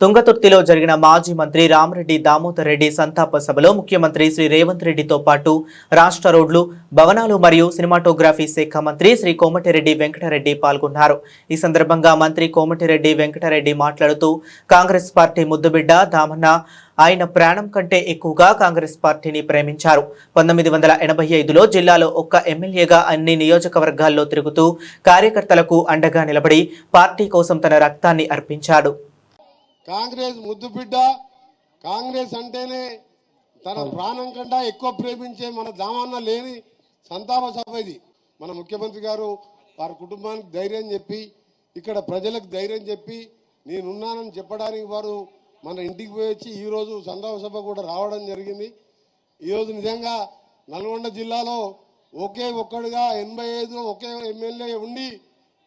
తుంగతుర్తిలో జరిగిన మాజీ మంత్రి రామరెడ్డి దామోదర్ రెడ్డి సంతాప సభలో ముఖ్యమంత్రి శ్రీ రేవంత్ రెడ్డితో పాటు రాష్ట్ర రోడ్లు భవనాలు మరియు సినిమాటోగ్రఫీ శాఖ మంత్రి శ్రీ కోమటిరెడ్డి వెంకటరెడ్డి పాల్గొన్నారు. ఈ సందర్భంగా మంత్రి కోమటిరెడ్డి వెంకటరెడ్డి మాట్లాడుతూ కాంగ్రెస్ పార్టీ ముద్దుబిడ్డ దామన్న ఆయన ప్రాణం కంటే ఎక్కువగా కాంగ్రెస్ పార్టీని ప్రేమించారు. పంతొమ్మిది వందల ఎనభై ఐదులో జిల్లాలో ఒక్క ఎమ్మెల్యేగా అన్ని నియోజకవర్గాల్లో తిరుగుతూ కార్యకర్తలకు అండగా నిలబడి పార్టీ కోసం తన రక్తాన్ని అర్పించాడు. కాంగ్రెస్ ముద్దు బిడ్డ. కాంగ్రెస్ అంటేనే తన ప్రాణం కంటే ఎక్కువ ప్రేమించే మన దామన్న లేని సంతాప సభ ఇది. మన ముఖ్యమంత్రి గారు వారి కుటుంబానికి ధైర్యం చెప్పి ఇక్కడ ప్రజలకు ధైర్యం చెప్పి నేనున్నానని చెప్పడానికి వారు మన ఇంటికి పోయి వచ్చి ఈరోజు సంతాప సభ కూడా రావడం జరిగింది. ఈరోజు నిజంగా నల్గొండ జిల్లాలో ఒకే ఒక్కడుగా ఎనభై ఐదు ఒకే ఎమ్మెల్యే ఉండి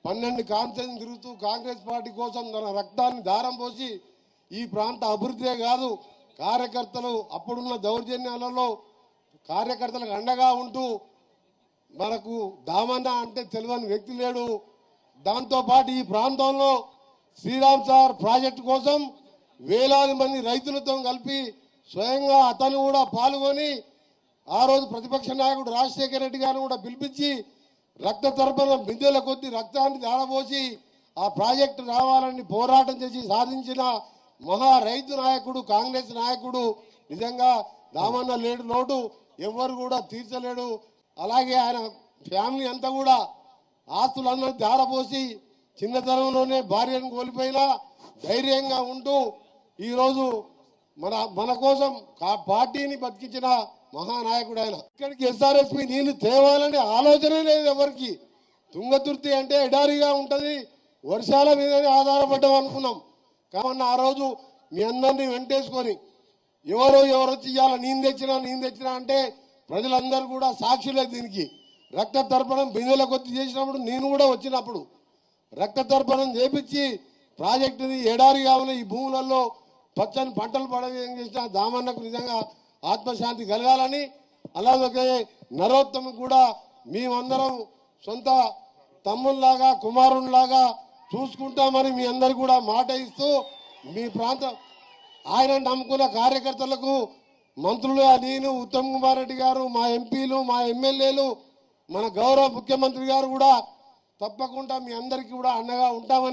పన్నెండు కాన్సెన్స్ తిరుగుతూ కాంగ్రెస్ పార్టీ కోసం తన రక్తాన్ని దారం పోసి ఈ ప్రాంత అభివృద్ధే కాదు కార్యకర్తలు అప్పుడున్న దౌర్జన్యాలలో కార్యకర్తలకు అండగా ఉంటూ మనకు దామన్న అంటే తెలియని వ్యక్తి లేడు. దాంతోపాటు ఈ ప్రాంతంలో శ్రీరామ్ సార్ ప్రాజెక్టు కోసం వేలాది మంది రైతులతో కలిపి స్వయంగా అతను కూడా పాల్గొని ఆ రోజు ప్రతిపక్ష నాయకుడు రాజశేఖర రెడ్డి గారిని కూడా పిలిపించి రక్త తర్పణ బిందెల కొద్ది రక్తాన్ని దారబోసి ఆ ప్రాజెక్టు రావాలని పోరాటం చేసి సాధించిన మహా రైతు నాయకుడు కాంగ్రెస్ నాయకుడు నిజంగా దామన్న లేడు లోటు ఎవ్వరు కూడా తీర్చలేడు. అలాగే ఆయన ఫ్యామిలీ అంతా కూడా ఆస్తులందరూ దారపోసి చిన్నతనంలోనే భార్యను కోల్పోయినా ధైర్యంగా ఉంటూ ఈరోజు మన మన కోసం పార్టీని బతికించిన మహానాయకుడు ఆయన. ఇక్కడికి ఎస్ఆర్ఎస్పి నీళ్ళు తేవాలనే ఆలోచనే లేదు ఎవరికి. తుంగతుర్తి అంటే ఎడారిగా ఉంటది వర్షాల మీదనే ఆధారపడ్డాం అనుకున్నాం కాబట్టి ఆ రోజు మీ అందరినీ వెంటేసుకొని ఎవరో ఎవరు చెయ్యాల నేను తెచ్చినా నేను తెచ్చినా అంటే ప్రజలందరూ కూడా సాక్షులే దీనికి. రక్త తర్పణం బిందెల కొద్ది చేసినప్పుడు నేను కూడా వచ్చినప్పుడు రక్త తర్పణం చేపించి ప్రాజెక్టుని ఎడారి కావున ఈ భూములలో పచ్చని పంటలు పడవేయం చేసిన దామన్నకు నిజంగా ఆత్మశాంతి కలగాలని అలాగే నరోత్తమ కూడా మేమందరం సొంత తమ్ముల్లాగా కుమారుల్లాగా చూసుకుంటామని మీ అందరు కూడా మాట ఇస్తూ మీ ప్రాంతం ఆయన నమ్ముకున్న కార్యకర్తలకు మంత్రులు నేను ఉత్తమ్ కుమార్ రెడ్డి గారు మా ఎంపీలు మా ఎమ్మెల్యేలు మన గౌరవ ముఖ్యమంత్రి గారు కూడా తప్పకుండా మీ అందరికీ కూడా అండగా ఉంటామని